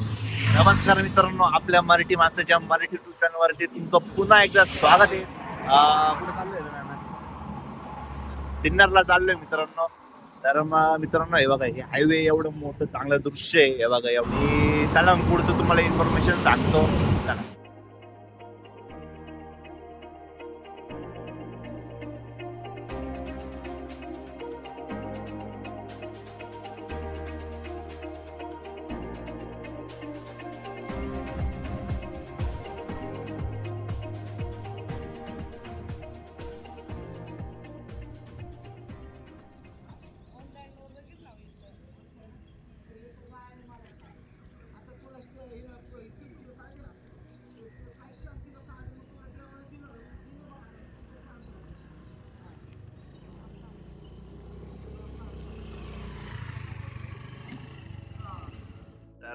नमस्कार मित्रांनो आपल्या मराठी माणसाच्या मराठी टू चॅनलवरती तुमचं पुन्हा एकदा स्वागत आहे. कुठं चाललोय सिन्नरला चाललोय मित्रांनो. तर मग मित्रांनो हे बघा हे हायवे एवढं मोठं चांगलं दृश्य आहे. हे बघा एवढी चला मग पुढचं तुम्हाला इन्फॉर्मेशन सांगतो. चला.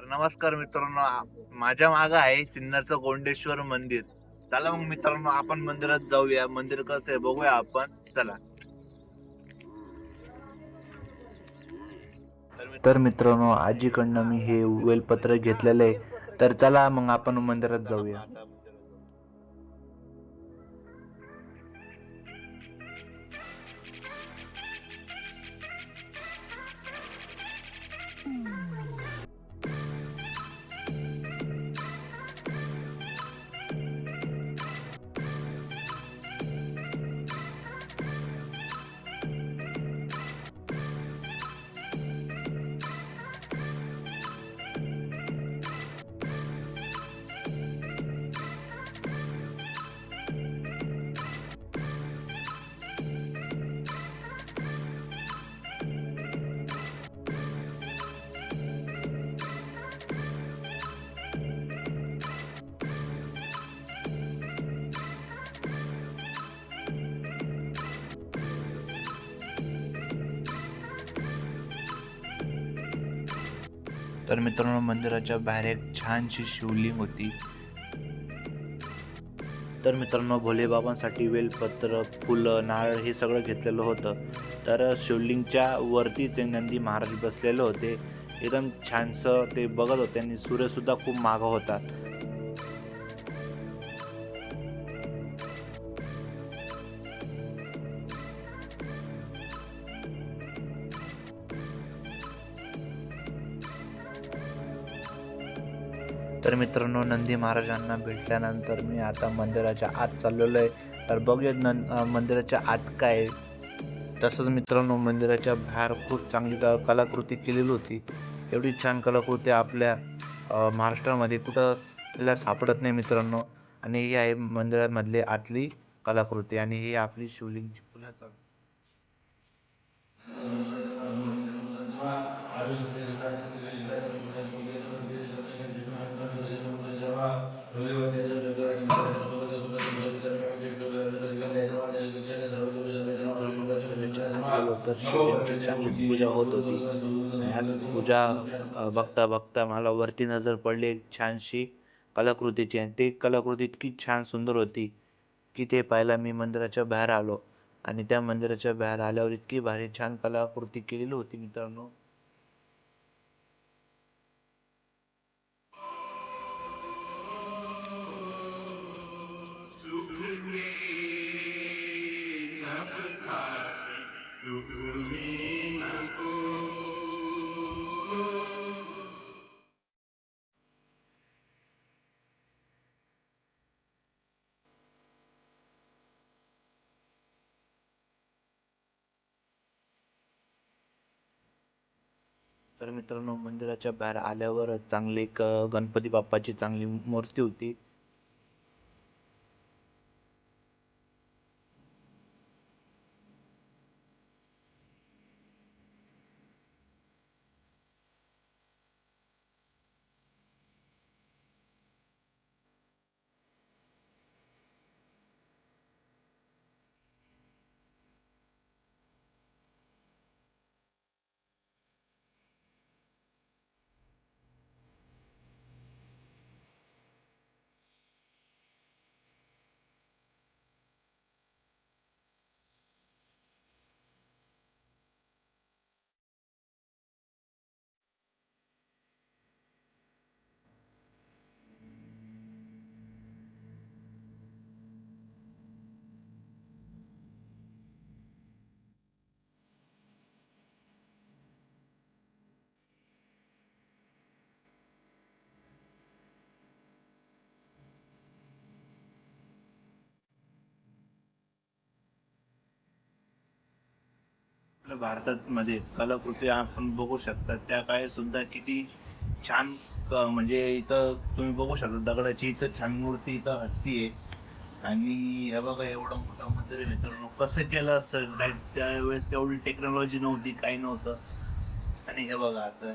तर नमस्कार मित्रांनो. माझ्या मागं आहे सिन्नरचं गोंडेश्वर मंदिर. चला मग मित्रांनो आपण मंदिरात जाऊया. मंदिर कसं आहे बघूया आपण. चला. तर तर मित्रांनो आजीकडनं मी हे वेलपत्र घेतलेलं आहे. तर चला मग आपण मंदिरात जाऊया. तर मित्रांनो मंदिराच्या बाहेर एक छानशी शिवलिंग होती. तर मित्रांनो भोलेबाबांसाठी वेलपत्र फुलं नारळ हे सगळं घेतलेलं होतं. तर शिवलिंगच्या वरती ते नंदी महाराज बसलेले होते. एकदम छानसं ते बघत होते आणि सूर्यसुद्धा खूप मागं होता. तर मित्रांनो नंदी महाराजांना भेटल्यानंतर मी आता मंदिराच्या आत चाललेलो आहे. तर बघूया नं मंदिराच्या आत काय तसंच मित्रांनो मंदिराच्या बाहेर खूप चांगली कलाकृती केलेली होती. एवढी छान कलाकृती आपल्या महाराष्ट्रामध्ये कुठं आपल्याला सापडत नाही मित्रांनो. आणि ही आहे मंदिरामधली आतली कलाकृती आणि ही आपली शिवलिंगची फुलाचा तर शिवलिंगची चांगलीच पूजा होत होती. आणि आज पूजा बघता बघता मला वरती नजर पडली एक छानशी कलाकृतीची आणि ती कलाकृती इतकी छान सुंदर होती की ते पाहायला मी मंदिराच्या बाहेर आलो. आणि त्या मंदिराच्या बाहेर आल्यावर इतकी भारी छान कलाकृती केलेली होती मित्रांनो. तर मित्रांनो मंदिराच्या बाहेर आल्यावर चांगली एक गणपती बाप्पाची चांगली मूर्ती होती. आपल्या भारतात मध्ये कलाकृती आपण बघू शकता. त्या काळी सुद्धा किती छान म्हणजे इथं तुम्ही बघू शकता दगडाची इथं छान मूर्ती इथं हत्ती आहे. आणि हे बघा एवढं मोठं मंदिर आहे मित्रांनो. कसं केलं असं त्यावेळेस एवढी टेक्नॉलॉजी नव्हती काही नव्हतं. आणि हे बघा आता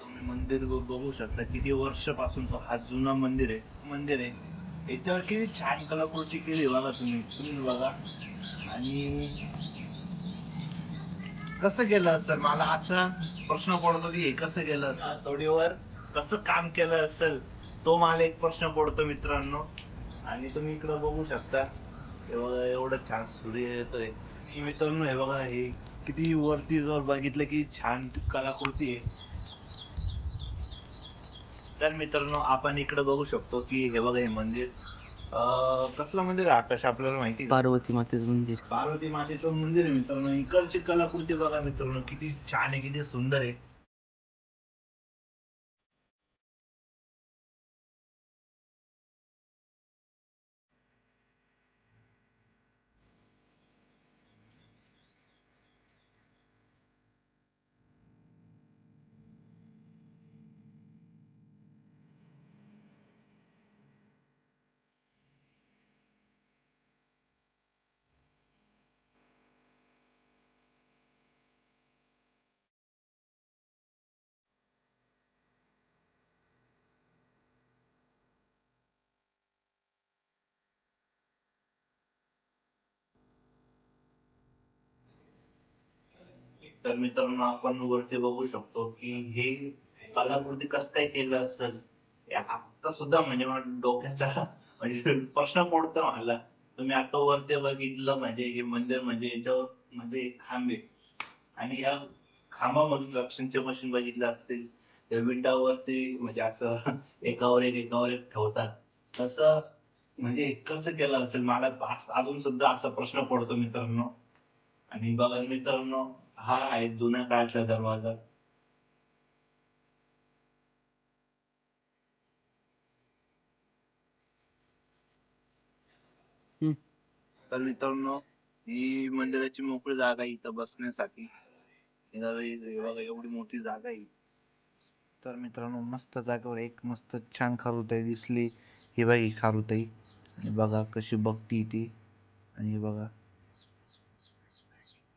तुम्ही मंदिर बघू शकता किती वर्षापासून तो हा जुना मंदिर आहे. मंदिर आहे. याच्यावर किती छान कलाकृती केली बघा तुम्ही. तुम्ही बघा. आणि कसं केलं असेल? मला असा प्रश्न पडतो की हे कसं केलं असेल? तोडीवर कसं काम केलं असेल? तो मला एक प्रश्न पडतो मित्रांनो. आणि तुम्ही इकडं बघू शकता. हे बघा एवढं छान सूर्य येतोय. की मित्रांनो हे बघा हे किती वरती जर बघितलं की छान कलाकृती आहे. तर मित्रांनो आपण इकडे बघू शकतो की हे बघा हे मंदिर. कसलं मंदिर आहे आकाश? आपल्याला माहिती आहे? पार्वती मातेचं मंदिर. पार्वती मातेचं मंदिर आहे मित्रांनो. इकडची कलाकृती बघा मित्रांनो किती छान आहे किती सुंदर आहे. तर मित्रांनो आपण वरती बघू शकतो की हे कलाकृती कसं काय केलं असेल आता सुद्धा म्हणजे डोक्याचा म्हणजे प्रश्न पडतो मला. तुम्ही आता वरती बघितलं म्हणजे हे मंदिर म्हणजे याच्यावर म्हणजे एक आणि या खांबामधून रक्षणचे मशीन बघितलं असतील त्या विंडावरती म्हणजे असं एकावर एक एकावर एक ठेवतात. तसं म्हणजे कसं केलं असेल? मला अजून सुद्धा असा प्रश्न पडतो मित्रांनो. आणि बघा मित्रांनो हा आहे जुन्या काळातला दरवाजा. तर मित्रांनो ही मंदिराची मोकळी जागा आहे इथं बसण्यासाठी. एवढी मोठी जागा आहे. तर मित्रांनो मस्त जागेवर एक मस्त छान खारुताई दिसली. ही बघा ही खारुताई. आणि बघा कशी बघती ती. आणि हे बघा.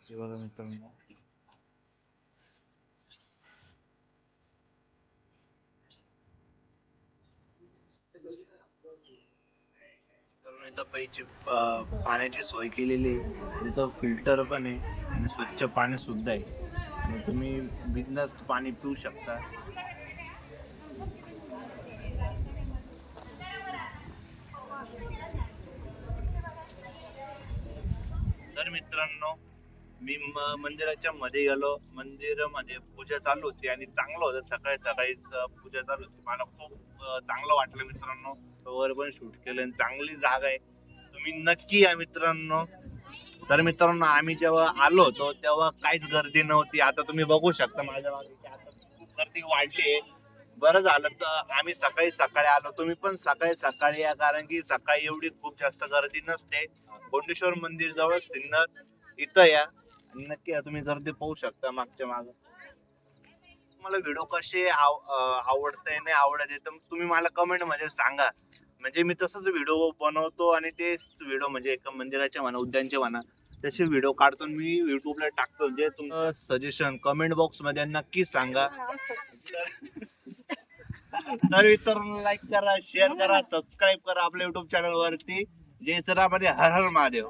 हे बघा मित्रांनो तर इथं प्यायची पाण्याची सोय केलेली आहे. तिथं फिल्टर पण आहे आणि स्वच्छ पाणी सुद्धा आहे. तुम्ही बिंदास्त पाणी पिऊ शकता. तर मित्रांनो मी म- मंदिराच्या मध्ये गेलो. मंदिरामध्ये पूजा चालू होती आणि चांगलं होतं. सकाळी सकाळी पूजा चालू होती. मला खूप चांगलं वाटलं मित्रांनो. वर पण शूट केलं आणि चांगली जागा आहे. तुम्ही नक्की या मित्रांनो. तर मित्रांनो आम्ही जेव्हा आलो होतो तेव्हा काहीच गर्दी नव्हती. आता तुम्ही बघू शकता माझ्या मागे की आता खूप गर्दी वाढली बरं झालं तर आम्ही सकाळी सकाळी आलो. तुम्ही पण सकाळी सकाळी या कारण की सकाळी एवढी खूप जास्त गर्दी नसते. गोंडेश्वर मंदिर जवळ सिन्नर इथं या. आणि नक्की या तुम्ही गर्दी पाहू शकता मागच्या माग. मला व्हिडिओ कसे आव- आवडते नाही आवडत आहे तर तुम्ही मला कमेंटमध्ये सांगा. म्हणजे मी तसंच व्हिडिओ बनवतो आणि तेच व्हिडिओ म्हणजे एका मंदिराचे म्हणा उद्यानचे म्हणा तसे व्हिडिओ काढतो मी युट्यूबला टाकतो. जे तुमचं सजेशन कमेंट बॉक्समध्ये नक्की सांगा. तर मित्रांनो लाईक करा शेअर करा सबस्क्राईब करा आपल्या युट्यूब चॅनल वरती. जय सरामध्ये हर हर महादेव.